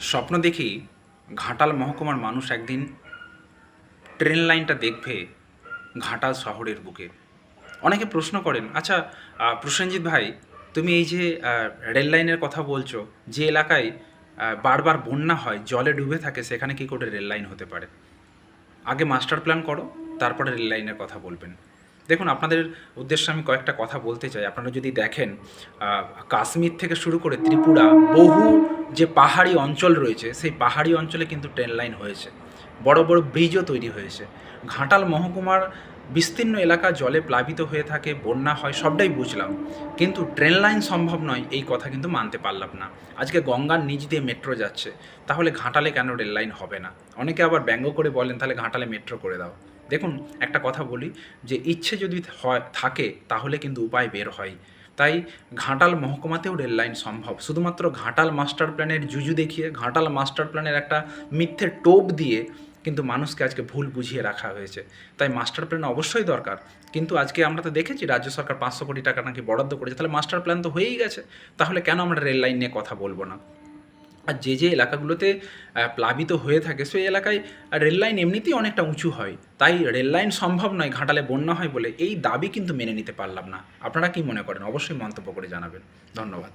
স্বপ্ন দেখি ঘাটাল মহকুমার মানুষ একদিন ট্রেন লাইনটা দেখবে ঘাটাল শহরের বুকে। অনেকে প্রশ্ন করেন আচ্ছা প্রসেনজিৎ ভাই, তুমি এই যে রেল লাইনের কথা বলছো, যে এলাকায় বারবার বন্যা হয়, জলে ডুবে থাকে, সেখানে কি করে রেল লাইন হতে পারে? আগে মাস্টার প্ল্যান করো, তারপরে রেল লাইনের কথা বলবেন। দেখুন, আপনাদের উদ্দেশ্যে আমি কয়েকটা কথা বলতে চাই। আপনারা যদি দেখেন কাশ্মীর থেকে শুরু করে ত্রিপুরা, বহু যে পাহাড়ি অঞ্চল রয়েছে, সেই পাহাড়ি অঞ্চলে কিন্তু ট্রেন লাইন হয়েছে। বড় বড় ব্রিজও তৈরি হয়েছে। ঘাটাল মহকুমার বিস্তীর্ণ এলাকা জলে প্লাবিত হয়ে থাকে, বন্যা হয়, সবটাই বুঝলাম। কিন্তু ট্রেন লাইন সম্ভব নয়, এই কথা কিন্তু মানতে পারলাম না। আজকে গঙ্গার নিচ দিয়ে মেট্রো যাচ্ছে, তাহলে ঘাটালে কেন রেল লাইন হবে না? অনেকে আবার ব্যঙ্গ করে বলেন, তাহলে ঘাটালে মেট্রো করে দাও। দেখুন, একটা কথা বলি, যে ইচ্ছে যদি হয়, থাকে, তাহলে কিন্তু উপায় বের হয়। তাই ঘাটাল মহকুমাতেও রেল লাইন সম্ভব। শুধুমাত্র ঘাটাল মাস্টার প্ল্যানের জুজু দেখিয়ে, ঘাটাল মাস্টার প্ল্যানের একটা মিথ্যে টোপ দিয়ে কিন্তু মানুষকে আজকে ভুল বুঝিয়ে রাখা হয়েছে। তাই মাস্টার প্ল্যান অবশ্যই দরকার। কিন্তু আজকে আমরা তো দেখেছি, রাজ্য সরকার পাঁচশো কোটি টাকা নাকি বরাদ্দ করেছে। তাহলে মাস্টার প্ল্যান তো হয়েই গেছে। তাহলে কেন আমরা রেল লাইন নিয়ে কথা বলব না? আর যে যে এলাকাগুলোতে প্লাবিত হয়ে থাকে, সেই এলাকায় রেল লাইন এমনিতেই অনেকটা উঁচু হয়। তাই রেল লাইন সম্ভব নয় ঘাটালে বন্যা হয় বলে এই দাবি কিন্তু মেনে নিতে পারলাম না। আপনারা কি মনে করেন? অবশ্যই মন্তব্য করে জানাবেন। ধন্যবাদ।